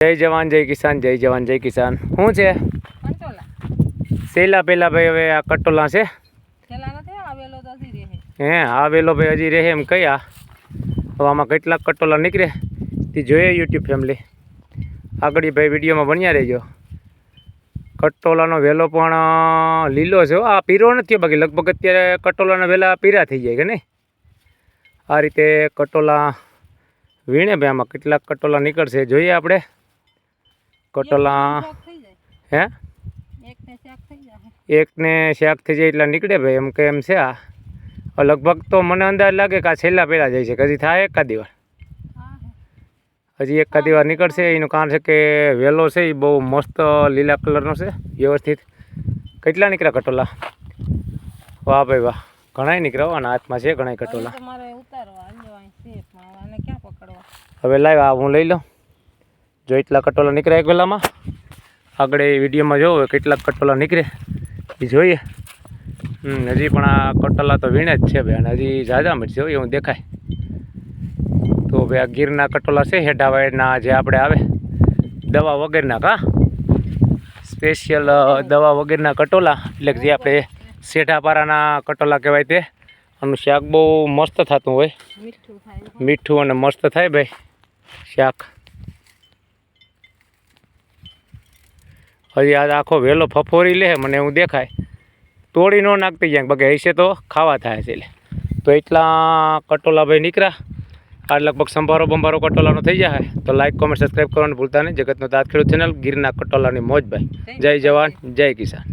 જય જવાન જય કિસાન જય જવાન જય કિસાન. શું છે? સેલા પેલા ભાઈ હવે આ કટોલા છે. હે આવેલો ભાઈ હજી રહે એમ કયા. હવે આમાં કેટલાક કટોલા નીકળે. તે જોઈએ યુટ્યુબ ફેમિલી આગળ ભાઈ વિડીયોમાં બન્યા રહેજો. કટોલાનો વેલો પણ લીલો છે આ પીરો નથી બાકી. લગભગ અત્યારે કટોલાના વેલા પીરા થઈ જાય કે નહીં? આ રીતે કટોલા વીણે ભાઈ આમાં. કેટલાક કટોલા નીકળશે. જોઈએ આપણે. કટોલા હે? એકને શાક થઈ જાય. એટલા નીકળે ભાઈ એમ કે એમ છે આ. લગભગ તો મને અંદાજ લાગે કે આ છેલ્લા પહેલાં જાય છે હજી થાય એકાદી વાર હજી એકાદી વાર નીકળશે એનું કારણ છે કે વેલો છે એ બહુ મસ્ત લીલા કલરનો છે વ્યવસ્થિત. કેટલા નીકળ્યા કટોલા? વાહ ભાઈ વાહ. ઘણાય નીકળ્યા અને હાથમાં છે ઘણાય કટોલા. હવે લાવ આ હું લઈ લઉં. જો એટલા કટોલા નીકળ્યા એક વેલામાં. આગળ એ વિડીયોમાં જોવો કેટલાક કટોલા નીકળે. એ જોઈએ. હજી પણ આ કટોલા તો વીણે જ છે ભાઈ અને હજી ઝાઝા મળશે હોય એવું દેખાય. તો ભાઈ આ ગીરના કટોલા છે હેઠા વાયરના જે આપણે આવે દવા વગેરેના કા? સ્પેશિયલ દવા વગેરેના કટોલા. એટલે જે આપણે શેઠાપારાના કટોલા કહેવાય તે. આનું શાક બહુ મસ્ત થતું હોય. મીઠું અને મસ્ત થાય ભાઈ. શાક. હજી આ આખો વહેલો ફફોરી લે મને એવું દેખાય. તોડી ન નાખતી જાય બગે હશે તો ખાવા થાય છે એટલે તો એટલા કટોલા ભાઈ નીકળ્યા. આ લગભગ સંભારો બંભારો કટોલાનો થઈ જાય તો લાઈક કોમેન્ટ સબસ્ક્રાઈબ કરવાનું ભૂલતા નહીં. જગતનો દાંત ખેડૂત ચેનલ ગીરના કટોલાની મોજ ભાઈ. જય જવાન જય કિસાન.